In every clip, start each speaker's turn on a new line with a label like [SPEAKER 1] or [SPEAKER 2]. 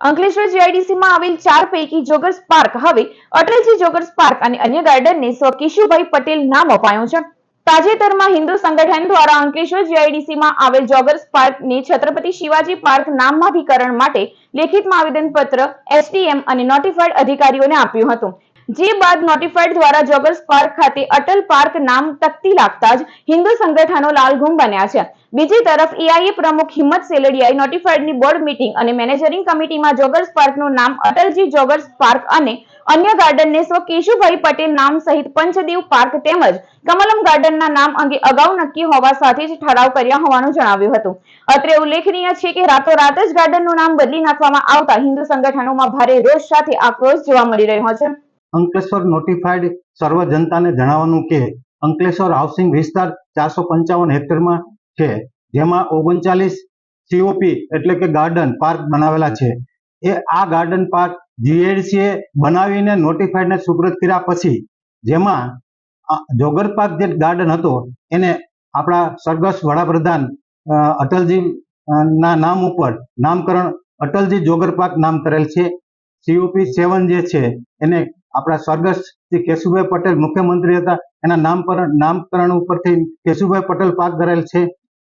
[SPEAKER 1] અંકલેશ્વર જીઆઈડીસીમાં આવેલ ચાર પૈકી જોગર્સ પાર્ક. હવે અટલજી જોગર્સ પાર્ક અને અન્ય ગાર્ડનને સ્વ કેશુભાઈ પટેલ નામ અપાયું છે. તાજેતરમાં હિન્દુ સંગઠન દ્વારા અંકલેશ્વર જીઆઈડીસીમાં આવેલ જોગર્સ પાર્કને છત્રપતિ શિવાજી પાર્ક નામાભિકરણ માટે લેખિતમાં આવેદનપત્ર એસટીએમ અને નોટિફાઈડ અધિકારીઓને આપ્યું હતું. જે બાદ નોટિફાઈડ દ્વારા જોગર્સ પાર્ક ખાતે અટલ પાર્ક નામ તકતી લાગતા જ હિન્દુ સંગઠનો લાલઘુમ બન્યા છે. બીજી તરફ એઆઈએ પ્રમુખ હિંમત સેલડિયાએ નોટિફાઈડની બોર્ડ મીટિંગ અને મેનેજરિંગ કમિટીમાં જોગર્સ પાર્કનું નામ અટલજી જોગર્સ પાર્ક અને અન્ય ગાર્ડનને સ્વ કેશુભાઈ પટેલ નામ સહિત પંચદેવ પાર્ક તેમજ કમલમ ગાર્ડનના નામ અંગે અગાઉ નક્કી હોવા સાથે જ ઠરાવ કર્યા હોવાનું જણાવ્યું હતું. અત્રે ઉલ્લેખનીય છે કે રાતોરાત જ ગાર્ડનનું નામ બદલી નાખવામાં આવતા હિન્દુ સંગઠનોમાં ભારે રોષ સાથે આક્રોશ જોવા મળી રહ્યો છે.
[SPEAKER 2] અંકલેશ્વર નોટિફાઈડ સર્વ જનતાને જણાવવાનું કે અંકલેશ્વર હાઉસિંગ વિસ્તાર ચારસો પંચાવન હેક્ટરમાં છે, જેમાં ઓગણચાલીસ સીઓપી એટલે કે ગાર્ડન પાર્ક બનાવેલા છે. એ આ ગાર્ડન પાર્ક જીએડીસીએ બનાવીને નોટિફાઈડને સુપ્રત કર્યા પછી, જેમાં જોગર પાર્ક જે ગાર્ડન હતો, એને આપણા સરગસ વડાપ્રધાન અટલજી ના નામ ઉપર નામકરણ અટલજી જોગર પાર્ક નામ કરેલ છે. સીઓપી સેવન જે છે, એને આપણા સ્વર્ગસ્થ જે કેશુભાઈ પટેલ મુખ્યમંત્રી હતા. એના નામ પર, નામકરણ ઉપરથી કેશુભાઈ પટેલ પાર્ક કરેલ છે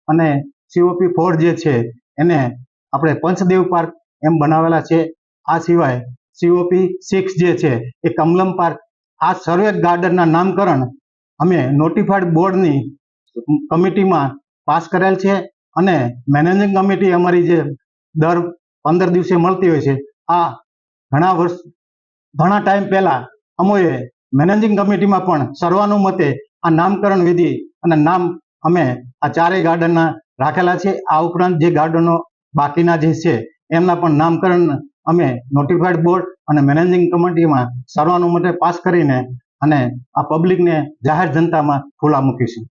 [SPEAKER 2] અને સીઓપી ફોર જે છે, એને આપણે પંચદેવ પાર્ક એમ બનાવેલા છે. આ સિવાય સીઓપી સિક્સ જે છે, એ કમલમ પાર્ક, આ સર્વે ગાર્ડનના નામકરણ અમે નોટિફાઈડ બોર્ડની કમિટીમાં પાસ કરેલ છે અને મેનેજિંગ કમિટી અમારી જે દર પંદર દિવસે મળતી હોય છે. આ ઘણા વર્ષ ઘણા ટાઈમ પહેલા અમોએ મેનેજિંગ કમિટીમાં પણ સર્વાનુમતે આ નામકરણ વિધિ અને નામ અમે આ ચારેય ગાર્ડનના રાખેલા છે. આ ઉપરાંત જે ગાર્ડનો બાકીના જે છે, એમના પણ નામકરણ અમે નોટિફાઈડ બોર્ડ અને મેનેજિંગ કમિટીમાં સર્વાનુમતે પાસ કરીને અને આ પબ્લિકને જાહેર જનતામાં ખુલ્લા મૂકીશું.